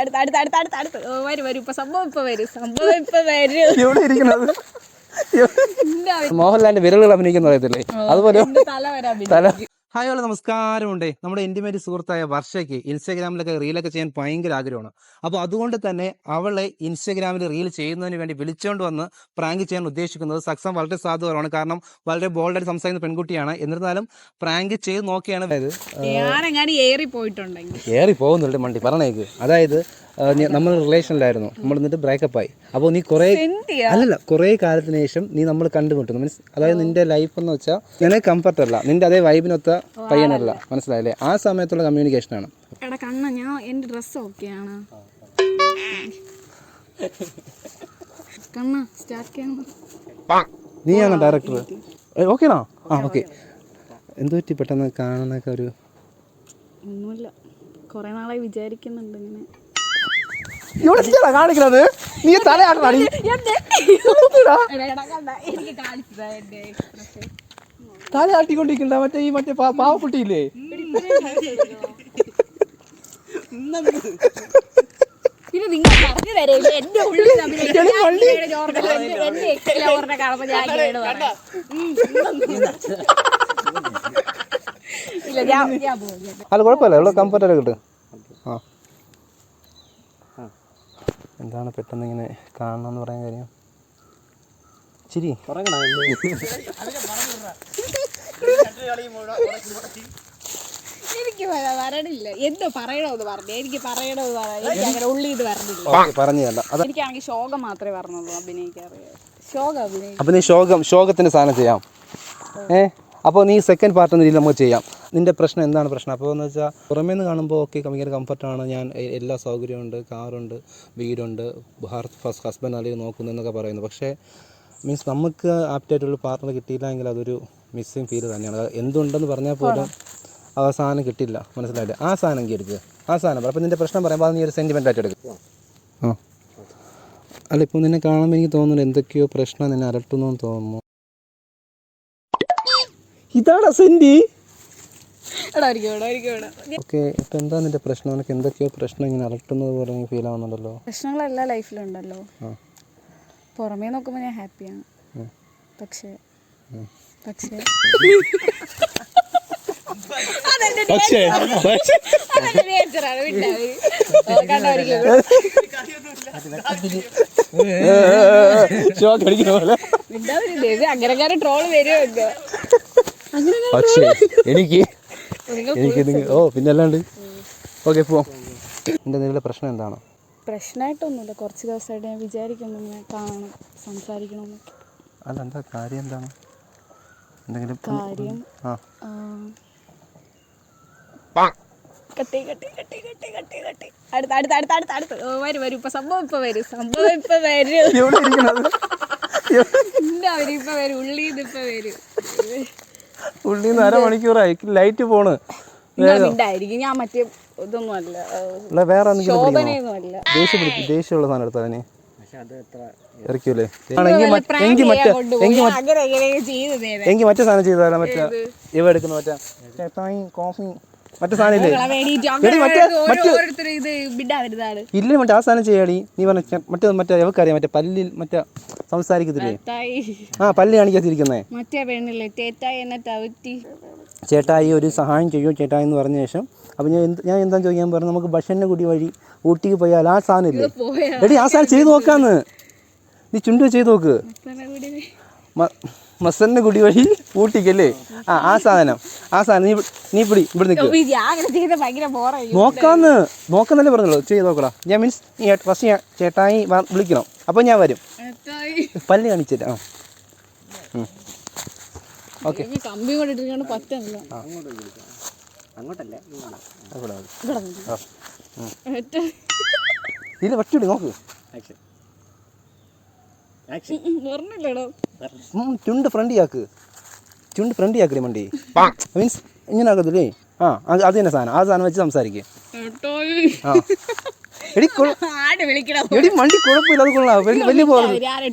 അടുത്ത അടുത്ത അടുത്ത അടുത്ത അടുത്ത്. വരും വരും. ഇപ്പൊ സംഭവം ഇപ്പൊ വരും. സംഭവം ഇപ്പൊ വരും. എവിടെ ഇരിക്കുന്നത്? ഇല്ല, മോഹൻലാലിന്റെ വിരലുകൾ അഭിനയിക്കുന്ന അറിയത്തില്ലേ? അതുപോലെ. തല ഹായ് ഹലോ നമസ്കാരമുണ്ട്. നമ്മുടെ ഇന്റിമേറ്റ് സുഹൃത്തായ വർഷയ്ക്ക് ഇൻസ്റ്റാഗ്രാമിലൊക്കെ റീലൊക്കെ ചെയ്യാൻ ഭയങ്കര ആഗ്രഹമാണ്. അപ്പോൾ അതുകൊണ്ട് തന്നെ അവളെ ഇൻസ്റ്റാഗ്രാമിൽ റീൽ ചെയ്യുന്നതിന് വേണ്ടി വിളിച്ചുകൊണ്ട് വന്ന് പ്രാങ്ക് ചെയ്യാൻ ഉദ്ദേശിക്കുന്നത് സക്സം വളരെ സാധുവാണ്. കാരണം വളരെ ബോൾഡായിട്ട് സംസാരിക്കുന്ന പെൺകുട്ടിയാണ്. എന്നിരുന്നാലും പ്രാങ്ക് ചെയ്ത് നോക്കിയാണ് ഞാനെങ്ങാനും ഏറി പോയിട്ടുണ്ടെങ്കിൽ. ഏറി പോകുന്നുണ്ട് മണ്ടി പറഞ്ഞേക്ക് അതായത് നമ്മൾ റിലേഷനിലായിരുന്നു നമ്മൾ എന്നിട്ട് ബ്രേക്കപ്പ് ആയി. അപ്പോൾ നീ കുറേ അല്ലല്ല കുറേ കാലത്തിന് ശേഷം നീ നമ്മൾ കണ്ടുമുട്ടുന്നു. മീൻസ് അതായത് നിന്റെ ലൈഫ് എന്ന് വെച്ചാൽ നിനക്ക് കംഫർട്ടല്ല അല്ല നിന്റെ അതേ വൈബിനൊത്ത പയ്യനല്ല മനസ്സിലായല്ലേ? ആ സമയത്തുള്ള കമ്മ്യൂണിക്കേഷനാണ് എടാ കണ്ണ ഞാൻ എന്റെ ഡ്രസ് ഓക്കെയാണ്. കണ്ണ സ്റ്റാർട്ട് ചെയ്യണം നീയാണോ ഡയറക്ടർ ഓക്കെയാണോ ആ ഓക്കെ എന്ത് പറ്റി? പെട്ടെന്ന് കാണുന്നൊക്കെ ഒരു ഒന്നുമില്ല. കുറെ നാളായി വിചാരിക്കുന്നുണ്ട് ഇങ്ങനെ. കാണിക്കുന്നത് നീ തലയാട്ടണി എനിക്ക് ആട്ടിക്കൊണ്ടിരിക്കണ്ട മറ്റേ ഈ മറ്റേ പാവക്കുട്ടിയില്ലേ? ഇത് നിങ്ങൾ പറഞ്ഞു എന്റെ ഉള്ളിൽ ഞാൻ എന്റെ- കാണുമ്പോ ഇല്ല അല്ല കുഴപ്പമില്ല. ഇവിടെ കംഫർട്ടൊക്കെ കിട്ടും. ആ. എന്താണ് പെട്ടെന്ന് ഇങ്ങനെ കാണണമെന്ന് പറയാൻ കാര്യം? ചിരി. എനിക്ക് വര- വരണില്ല. എന്തോ പറയണമെന്ന് പറഞ്ഞു. എനിക്ക് പറയണമെന്ന് പറഞ്ഞു. എനിക്ക് അങ്ങനെ ഉള്ളി ഇത് വരണില്ല. പറഞ്ഞതല്ല. അത് എനിക്കാണെങ്കിൽ ശോകം മാത്രമേ പറഞ്ഞുള്ളൂ അഭിനയിക്കാറിയ ശോകം അഭിനയിക്കും അപ്പം നീ ശോകം ശോകത്തിന്റെ സാധനം ചെയ്യാം. ഏ? അപ്പോൾ നീ സെക്കൻഡ് പാർട്ട് എന്ന രീതിയിൽ നമുക്ക് ചെയ്യാം. നിന്റെ പ്രശ്നം എന്താണ് പ്രശ്നം? അപ്പോൾ എന്ന് വെച്ചാൽ പുറമേ നിന്ന് കാണുമ്പോൾ ഓക്കെ ഭയങ്കര കംഫർട്ടാണ് ഞാൻ എ- എല്ലാ സൗകര്യമുണ്ട്. കാറുണ്ട് വീടുണ്ട് ഫസ്റ്റ് ഹസ്ബൻഡ് അല്ലെങ്കിൽ നോക്കുന്നു എന്നൊക്കെ പറയുന്നു. പക്ഷേ മീൻസ് നമുക്ക് ആപ്റ്റായിട്ടുള്ള പാർട്ട്ണർ കിട്ടിയില്ല എങ്കിൽ അതൊരു മിസ്സിങ് ഫീൽ തന്നെയാണ്. എന്തുണ്ടെന്ന് പറഞ്ഞാൽ പോലും ആ സാധനം കിട്ടില്ല മനസ്സിലായില്ലേ? ആ സാധനം എടുക്കുക ആ സാധനം. അപ്പോൾ നിന്റെ പ്രശ്നം പറയുമ്പോൾ അത് നീ ഒരു സെന്റിമെന്റ് ആയിട്ട് എടുക്കുക ആ. അല്ല ഇപ്പം നിന്നെ കാണുമ്പോൾ എനിക്ക് തോന്നുന്നു എന്തൊക്കെയോ പ്രശ്നം നിന്നെ അലട്ടുന്നു തോന്നുന്നു. ഇതാണ് സെന്റി ഓക്കെ ഇപ്പൊ എന്താ നിന്റെ പ്രശ്നം? നിനക്ക് എന്തൊക്കെയോ പ്രശ്നം ഇങ്ങനെ അലട്ടുന്നത് പോലെ ഫീൽ ആവുന്നുണ്ടല്ലോ? പ്രശ്നങ്ങളെല്ലാം ലൈഫിലുണ്ടല്ലോ പുറമേ നോക്കുമ്പോൾ ഞാൻ ഹാപ്പിയാണ്. പക്ഷേ. പക്ഷേ. പക്ഷേ ഷോക്ക് അടിക്കുന്ന പോലെ. അങ്ങനെ ട്രോൾ വരുമോ പക്ഷേ എനിക്ക് എനിക്ക് ഓ പിന്നെ അല്ലാണ്ട് ഓക്കെ പോവാം. എന്റെ നിലവിലെ പ്രശ്നം എന്താണ്? പ്രശ്നമായിട്ടൊന്നുമില്ല കുറച്ച് ദിവസമായിട്ട് ഞാൻ വിചാരിക്കുന്നു ഞാൻ കാണണം സംസാരിക്കണമെന്നൊക്കെ. അതെന്താ കാര്യം എന്താണ്? എന്തെങ്കിലും കാര്യം ആ. കട്ടി കട്ടി കട്ടി കട്ടി കട്ടി കട്ടി. അടുത്ത അടുത്ത അടുത്ത അടുത്ത അടുത്ത്. വരും വരും. ഇപ്പൊ സംഭവം ഇപ്പൊ വരും. സംഭവം ഇപ്പൊ വരും. എല്ലാവരും ഇപ്പൊ വരും. ഉള്ളിന്ന് ഇപ്പൊ വരും. അരമണിക്കൂറായി. ലൈറ്റ് പോണ്. ഞാൻ മറ്റേ ഇതൊന്നും അല്ല വേറെ ദേഷ്യമുള്ള സാധനം എടുത്താലേ ഇറക്കൂലേ? വല്ല എങ്കിൽ prank എങ്കിൽ മറ്റേ എങ്കിൽ മറ്റേ സാധനം ചെയ്താലോ മറ്റേ ഇവ എടുക്കുന്ന മറ്റേ ചേട്ടായി കോഫി മറ്റേ സാധനം ഇല്ലേ മറ്റേ- മറ്റേ- ഇല്ല മറ്റേ ആ സാധനം ചെയ്യാടി. നീ പറഞ്ഞ മറ്റേ മറ്റേ എവക്കറിയാം മറ്റേ പല്ലിൽ മറ്റേ സംസാരിക്കത്തില്ലേ? ആ പല്ല് കാണിക്കാതിരിക്കുന്നേ. മറ്റേ പെണ്ണില്ലേ തേറ്റായി എന്നെ തവറ്റി ചേട്ടായി ഒരു സഹായം ചെയ്യൂ ചേട്ടായി എന്ന് പറഞ്ഞ ശേഷം. അപ്പം ഞാൻ എന്ത് ഞാൻ എന്താ ചോദിക്കാൻ പറഞ്ഞു? നമുക്ക് ഭക്ഷണ കുടി വഴി ഊട്ടിക്ക് പോയാൽ ആ സാധനം ഇല്ലേ? എടി ആ സാധനം ചെയ്ത് നോക്കാന്ന്. നീ ചുണ്ടു ചെയ്ത് നോക്ക്. മസന്ന കുടി വഴി ഊട്ടിക്കല്ലേ ആ ആ സാധനം. ആ സാധനം നീ നീ പിടി ഇവിടെ നിൽക്കും നോക്കാന്ന് നോക്കാന്നല്ലേ പറഞ്ഞുള്ളൂ ചെയ്ത് നോക്കടാ. ഞാൻ മീൻസ് നീ ഫസ്റ്റ് ഞാൻ ചേട്ടായി വിളിക്കണം. അപ്പോൾ ഞാൻ വരും. പല്ല് കാണിച്ചിട്ട്. ആ. ഓക്കെ. കമ്പി പറ്റില്ല ഇല്ല. പറ്റൂടി നോക്ക്. ആക്ഷൻ ആക്ഷൻ പറഞ്ഞില്ലടോ. ചുണ്ട് ഫ്രണ്ടിയാക്ക് ചുണ്ട് ഫ്രണ്ടിയാക്കടി മണ്ടി? മീൻസ് ഇങ്ങനെ ആക്കത്തില്ലേ ആ അത് അത് തന്നെ സാധനം. ആ സാധനം വെച്ച് സംസാരിക്കുക എടി എടി മണ്ടി കുഴപ്പമില്ല അത് കൊള്ളാം വലിയ വലിയ പോകുന്നത് ആരെ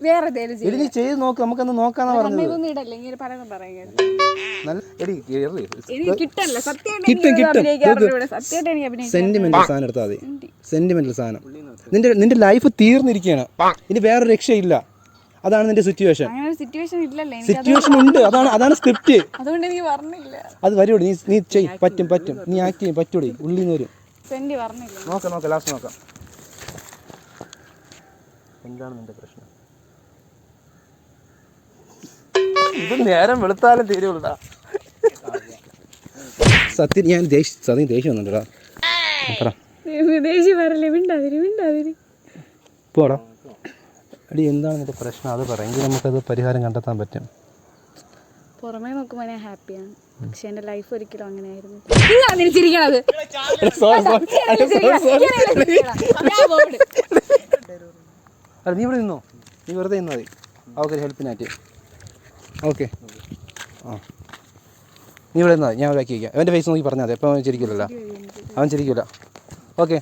വേറെ എടി നീ ചെയ്ത് നോക്ക്. നമുക്കൊന്ന് നോക്കാന്നാ പറഞ്ഞത്. സെന്റിമെന്റൽ സാധനം എടുത്താൽ മതി. സെന്റിമെന്റൽ സാധനം. നിന്റെ നിന്റെ ലൈഫ് തീർന്നിരിക്കുകയാണ് ഇനി വേറെ രക്ഷയില്ല. അതാണ് നിന്റെ സിറ്റുവേഷൻ അങ്ങനെ ഒരു സിറ്റുവേഷൻ ഇല്ലല്ലേ? എനിക്ക് സിറ്റുവേഷൻ ഉണ്ട്. അതാണ് അതാണ് സ്ക്രിപ്റ്റ് അതുകൊണ്ട് എനിക്ക് പറഞ്ഞില്ല. അത് വരൂ നീ നീ ചെയ്. പറ്റും പറ്റും. നീ ആക്ട് ചെയ്യും. പറ്റൂടി ഉള്ളിൽ നിന്ന് വരും സെന്റ് പറഞ്ഞില്ല. നോക്കാം നോക്കാം. ലാസ്റ്റ് നോക്കാം. എന്താണ് നിന്റെ പ്രശ്നം? ഇത് നേരം വെളുത്താലും തീരുള്ളടാ. സത്യം ഞാൻ ദേഷ്യ സത്യം ദേഷ്യം വന്നിട്ടാ പറ. വിദേശി വരല്ലേ? മിണ്ടാതിരി മിണ്ടാതിരി. പോടാ. എടി എന്താണ് ഇതിന്റെ പ്രശ്നം? അത് പറയെങ്കിൽ നമുക്കത് പരിഹാരം കണ്ടെത്താൻ പറ്റും. പുറമേ നോക്കുമ്പോൾ ഞാൻ ഹാപ്പിയാണ് പക്ഷെ എന്റെ ലൈഫ് ഒരിക്കലും അങ്ങനെയായിരുന്നു. അല്ല നീ ഇവിടെ നിന്നോ? നീ വെറുതെ നിന്നോ മതി. അവർക്ക് ഹെൽപ്പിനായിട്ട് ഓക്കെ. ആ. നീ ഇവിടെ നിന്നാൽ ഞാൻ ബാക്കി വയ്ക്കാം. അവന്റെ ഫേസ് നോക്കി പറഞ്ഞാൽ മതി. അപ്പം അവൻ ചിരിക്കില്ലല്ലോ അവൻ ചിരിക്കില്ല ഓക്കെ.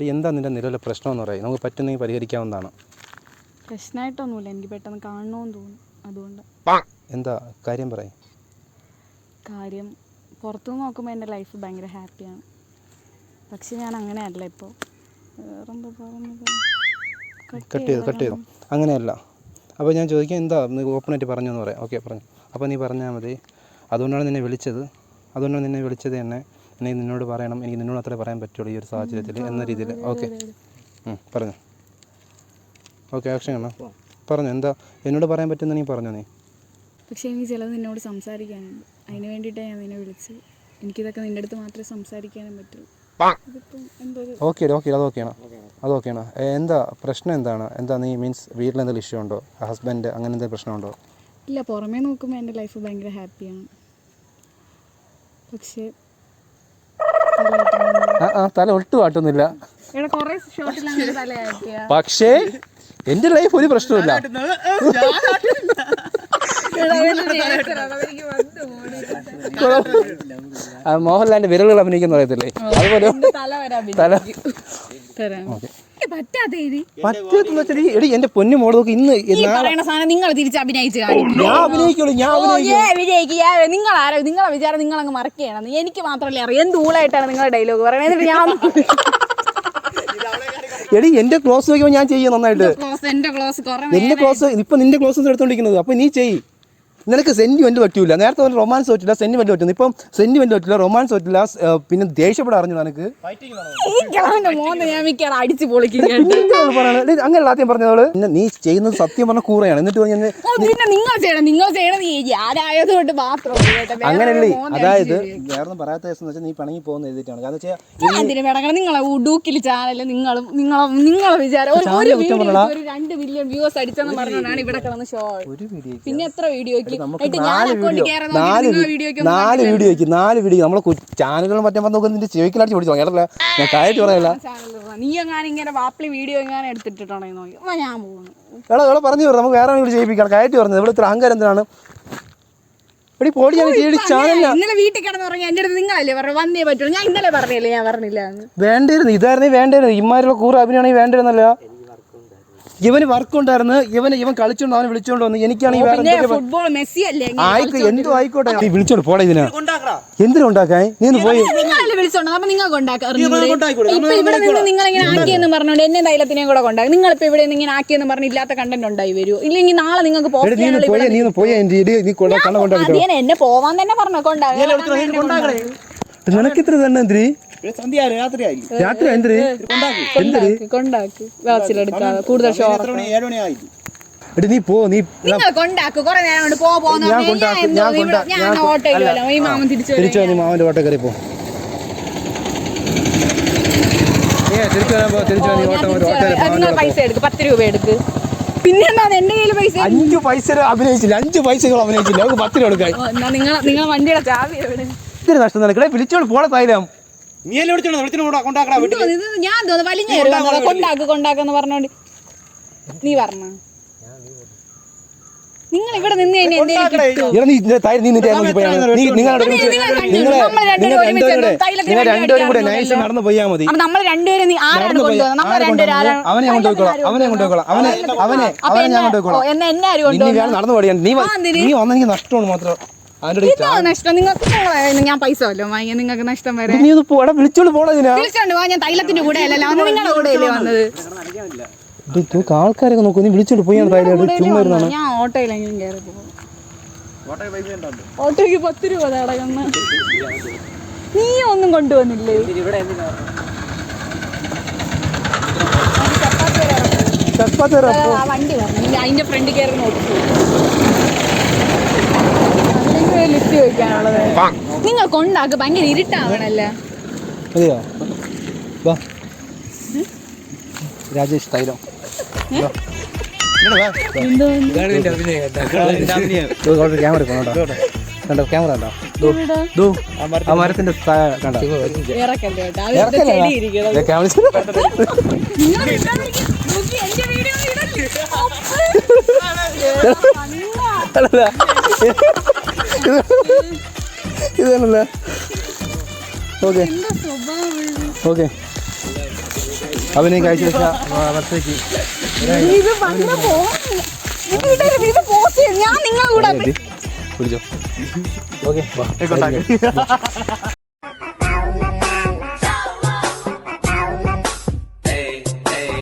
എന്താ നിന്റെ നിലവിലെ പ്രശ്നം എന്ന് പറയുന്നത് നമുക്ക് പറ്റുന്നെങ്കിൽ പരിഹരിക്കാവുന്നതാണ്. പ്രശ്നമായിട്ടൊന്നുമില്ല എനിക്ക് പെട്ടെന്ന് കാണണമെന്ന് തോന്നുന്നു. അതുകൊണ്ട്. എന്താ? കാര്യം പറയും. കാര്യം പുറത്തുനിന്ന് നോക്കുമ്പോൾ എന്റെ ലൈഫ് ഭയങ്കര ഹാപ്പിയാണ് പക്ഷെ ഞാൻ അങ്ങനെയല്ല ഇപ്പോൾ കട്ട് ചെയ്തു? കട്ട് ചെയ്തു? അങ്ങനെയല്ല. അപ്പോൾ ഞാൻ ചോദിക്കാം എന്താ നീ ഓപ്പണായിട്ട് പറഞ്ഞു എന്ന് പറയാം. ഓക്കെ പറഞ്ഞു. അപ്പോൾ നീ പറഞ്ഞാൽ മതി. അതുകൊണ്ടാണ് നിന്നെ വിളിച്ചത്. അതുകൊണ്ടാണ് നിന്നെ വിളിച്ചത് തന്നെ എനിക്ക് നിന്നോട് പറയണം എനിക്ക് നിന്നോട് അത്രേ പറയാൻ പറ്റുള്ളൂ ഈ ഒരു സാഹചര്യത്തിൽ എന്ന രീതിയിൽ. ഓക്കെ. പറഞ്ഞു. ഓക്കെ ആക്ഷൻ കാണാം പറഞ്ഞു എന്താ? എന്നോട് പറയാൻ പറ്റുന്ന നീ പറഞ്ഞു നീ? പക്ഷേ എനിക്ക് ചിലത് നിന്നോട് സംസാരിക്കാനുണ്ട്. അതിന് വേണ്ടിയിട്ടാണ് ഞാൻ നിന്നെ വിളിച്ചത്. എനിക്കിതൊക്കെ നിന്റെ അടുത്ത് മാത്രമേ സംസാരിക്കാനും പറ്റുള്ളൂ ഇതിപ്പം എന്തോ ഒരു ഓക്കെ ഓക്കെ അത് ഓക്കെയാണ് അത് ഓക്കെയാണ് ആണോ. എന്താ പ്രശ്നം എന്താണ്? എന്താ നീ മീൻസ് വീട്ടിൽ എന്തെങ്കിലും ഇഷ്യൂ ഉണ്ടോ? ഹസ്ബൻഡ് അങ്ങനെ എന്തെങ്കിലും പ്രശ്നമുണ്ടോ ഇല്ല പുറമേ നോക്കുമ്പോൾ എന്റെ ലൈഫ് ഭയങ്കര ഹാപ്പിയാണ് പക്ഷേ ആ ആ തല ഒട്ടും ആട്ടുന്നില്ല. പക്ഷേ എന്റെ ലൈഫ് ഒരു പ്രശ്നമില്ല ആ, മോഹൻലാലിന്റെ വിരലുകൾ അഭിനയിക്കുന്ന പറയത്തില്ലേ? അതുപോലെ തല വരാൻ തല തരാം പറ്റാത്ത ഇത് പറ്റത്തെന്ന് വെച്ചാൽ ഈ- എടി എന്റെ പൊന്നു മോൾ നോക്ക് ഇന്ന് ഈ പറയണ സാധനം നിങ്ങൾ തിരിച്ച് അഭിനയിച്ച് കാണിക്കും. ഞാൻ അഭിനയിക്കുള്ളൂ ഞാൻ അഭിനയിക്കും നിങ്ങൾ ആരോ? നിങ്ങളെ വിചാരം നിങ്ങൾ അങ്ങ് മറക്കുകയാണ് എനിക്ക് മാത്രമല്ല അറിയാം. എന്ത് ഊളായിട്ടാണ് നിങ്ങളുടെ ഡയലോഗ് പറയുന്നത് എന്നിട്ട് ഞാൻ എടി എന്റെ ക്ലോസ് നോക്കുമ്പോൾ ഞാൻ ചെയ്യും നന്നായിട്ട്. ക്ലോസ് എന്റെ ക്ലോസ് ക്ലോസ് ഇപ്പൊ നിന്റെ ക്ലോസ് എടുത്തോണ്ടിരിക്കുന്നത്. അപ്പൊ നീ ചെയ് നിനക്ക് സെന്റിമെന്റ് പറ്റൂല. നേരത്തെ ഒരു റൊമാൻസ് പറ്റില്ല സെന്റിമെന്റ് പറ്റുന്നു ഇപ്പം സെന്റിമെന്റ് പറ്റില്ല റൊമാൻസ് പറ്റില്ല പിന്നെ ദേഷ്യപ്പെടാൻ അറിഞ്ഞു നിനക്ക്? അങ്ങനെയല്ല ആദ്യം പറഞ്ഞതോൾ പിന്നെ നീ ചെയ്യുന്നത് സത്യം പറഞ്ഞ കൂറയാണ്. എന്നിട്ട് പറഞ്ഞു ഓ, പിന്നെ നിങ്ങൾ ചെയ്യണം നിങ്ങൾ ചെയ്യണത് ഞാനായതുകൊണ്ട് മാത്രം. അങ്ങനെയല്ലേ അതായത് വേറെ വേറൊന്നും പറയാത്ത ദിവസം വെച്ചാൽ നീ പണങ്ങി പോകുന്ന എഴുതിയിട്ടാണ്. കാരണം വെച്ചാൽ ഞാൻ എന്തിനു വേണം നിങ്ങളെ ഉഡൂക്കിൽ ചാനൽ നിങ്ങളും നിങ്ങളെ നിങ്ങളെ വിചാരം. ഒരു- ഒരു വീഡിയോ രണ്ട് മില്യൺ വ്യൂസ് അടിച്ചെന്ന് ഇവിടെ കിടന്ന് ഷോ ഒരു വീഡിയോ പിന്നെ എത്ര വീഡിയോക്ക് നമുക്ക് നാല് വീഡിയോ നാല് നാല് വീഡിയോയ്ക്ക് നാല് വീഡിയോ നമ്മളെ ചാനലുകൾ മറ്റേ വന്ന് നോക്കുന്ന നിന്റെ ചെവിക്കലടിച്ച് പിടിച്ചു കേട്ടല്ല? ഞാൻ കാര്യമായിട്ട് പറയല്ല. നീ എങ്ങനെ ഇങ്ങനെ വാപ്പിളി വീഡിയോ എങ്ങനെ എടുത്തിട്ടുണ്ടെങ്കിൽ നോക്കി. ഞാൻ പോകുന്നു. എടാ എടാ പറഞ്ഞു പറഞ്ഞു നമുക്ക് വേറെ വീട് ചെയ്യിപ്പിക്കണം കാര്യമായിട്ട് പറഞ്ഞത് ഇവിടെ ഇത്ര അഹങ്കാരം എന്തിനാണ്? എടി പോടി ഞാൻ ചെയ്യടി ചാനലില്ല ഇന്നലെ വീട്ടിൽ കിടന്നുറങ്ങി എന്റെ അടുത്ത് നിങ്ങളല്ലേ പറഞ്ഞു? വന്നേ പറ്റുള്ളൂ. ഞാൻ ഇന്നലെ പറഞ്ഞില്ലേ? ഞാൻ പറഞ്ഞില്ല വേണ്ടിയിരുന്നു ഇതായിരുന്നേ വേണ്ടായിരുന്നു ഇമാരുള്ള കൂറ് അഭിനയാണെങ്കിൽ വേണ്ടിയിരുന്നല്ല ഇവന് വർക്ക് ഉണ്ടായിരുന്നു. ഇവന് ഇവൻ കളിച്ചോണ്ട് അവനെ വിളിച്ചോണ്ട് വന്നു എനിക്കാണെങ്കിൽ ഫുട്ബോൾ മെസ്സി അല്ലേ? ആയിക്കോ എന്തോ ആയിക്കോട്ടെ. നീ വിളിച്ചോണ്ട് പോടാ ഇതിനാ. എന്തിനുണ്ടാക്കാൻ നീ ഒന്ന് പോയി. വിളിച്ചോണ്ട് അപ്പൊ നിങ്ങൾക്ക് ഉണ്ടാക്കാറുണ്ട് ഇപ്പൊ ഇവിടെ നിന്ന് നിങ്ങൾ ഇങ്ങനെ ആക്കിയെന്ന് പറഞ്ഞോണ്ട് എന്നെ തൈലത്തിനെയും കൂടെ കൊണ്ടാകും നിങ്ങൾ ഇപ്പൊ ഇവിടെ ഇങ്ങനെ ആക്കിയെന്ന് പറഞ്ഞ് ഇല്ലാത്ത കണ്ടന്റ് ഉണ്ടായി വരൂ. ഇല്ലെങ്കിൽ നാളെ നിങ്ങൾക്ക് എന്നെ പോവാൻ തന്നെ പറഞ്ഞു കൊണ്ടാകും നിനക്ക് ഇത്ര തന്നെ എന്തിരി? സന്ധ്യ രാത്രിയായി രാത്രി കൊണ്ടാക്ക്. വാച്ചിലെടുക്കാതെ കൂടുതൽ ഏഴ് മണി എടി നീ പോ നീ നിങ്ങൾ കൊണ്ടാക്ക് കുറെ നേരം കൊണ്ട് പോ പോന്ന് ഞാൻ കൊണ്ടാക്ക് ഞാൻ കൊണ്ടാക്കും, ഞാൻ ഈ മാമൻ തിരിച്ചു തിരിച്ചു നീ മാവന്റെ ഓട്ടോ കയറി പോ. ഏ തിരിച്ചു പോ തിരിച്ചു നീ ഓട്ടോ ഓട്ടോ പൈസ എടുക്ക് പത്ത് രൂപ എടുക്ക്. പിന്നെ എന്താ എന്റെ കയ്യിൽ പൈസ അഞ്ചു പൈസ അഭിനയിച്ചില്ല അഞ്ചു പൈസകൾ അഭിനയിച്ചില്ല. നമുക്ക് പത്ത് രൂപ നിങ്ങൾ നിങ്ങൾ വണ്ടിയുടെ ചാവി എവിടെ? ഇത്തിരി നഷ്ടം നിനക്കടെ പിടിച്ചോളൂ പോളെ തൈലം നീ അല്ലേ കൊണ്ടാക്കടാ വീട്ടിൽ ഇത്? ഞാൻ തോന്നുന്നു വലിഞ്ഞ കൊണ്ടാക്ക് കൊണ്ടാക്കെന്ന് പറഞ്ഞോണ്ട്. നീ പറഞ്ഞ. നിങ്ങൾ ഇവിടെ നിന്ന് കഴിഞ്ഞാൽ നീ നിന്റെ തൈര് നീ നിന്റെ നോക്കി പോയാ. മതി. നീ നിങ്ങളുടെ ഒരുമിച്ച് നിങ്ങൾ. നിങ്ങളെ നമ്മൾ രണ്ടുപേരും നിങ്ങൾ ഒരുമിച്ച് രണ്ടുപേരും കൂടെ തൈലത്തിന് നിങ്ങൾ വേണ്ടി രണ്ടുപേരും കൂടെ അടിക്കാൻ നൈസ് നടന്നു പോയാ മതി. അപ്പൊ നമ്മൾ രണ്ടുപേരും നീ ആരാണ് നടന്നു പോയി കൊണ്ടുപോകുന്നത് നമ്മൾ ആരെ രണ്ടുപേരും? ആരാണ് അവനെ അങ്ങോട്ട് അവനെ അങ്ങോട്ട് അവനെ അവനെ അപ്പൊ അവനെ ഞാൻ എന്നെ- ഓ, എന്നെ ആര് നടന്നു പോടിയാ നീ വ-? നീ വന്നെനിക്ക് നഷ്ടമാണ് മാത്രം. നിങ്ങൾക്ക് ഞാൻ പൈസ വല്ലോ വാങ്ങിയ നിങ്ങൾക്ക് നഷ്ടം വരെ. നീ ഒന്ന് പോടാ വിളിച്ചോണ്ട് പോടാ വിളിച്ചോണ്ട് പോവാ ഞാൻ തൈലത്തിന്റെ കൂടെ അല്ലല്ലോ അന്ന് നിങ്ങളുടെ കൂടെ അല്ലേ വന്നത്. ആൾക്കാരൊക്കെ നോക്കൂ നീ വിളിച്ചോണ്ട് പോയി ചുമ്മാ ഇരുന്നാണ്. ഞാൻ ഓട്ടോയിലെങ്കിലും കയറി പോകും ഓട്ടോയ്ക്ക് പത്ത് രൂപ അടങ്ങുന്ന നീ ഒന്നും കൊണ്ടുവന്നില്ലേ? ചപ്പാത്തി വണ്ടി പറഞ്ഞു അതിന്റെ ഫ്രണ്ട് കയറി നോക്കി ലിഫ്റ്റ് ചോദിക്കാനുള്ളത് നിങ്ങൾ കൊണ്ടാക്ക് ഭയങ്കര ഇരുട്ടാവണല്ലേ? വാ. രാജേഷ് തൈലം. ക്യാമറ കണ്ടോ ക്യാമറ ആ മരത്തിന്റെ കണ്ടോ? ദേ ക്യാമറ അല്ലല്ല. ഇതാണല്ലേ ഓക്കെ. ഓക്കെ. അവനെ കാഴ്ച വെച്ച വർഷയ്ക്ക് പിടിച്ചോ. ഓക്കെ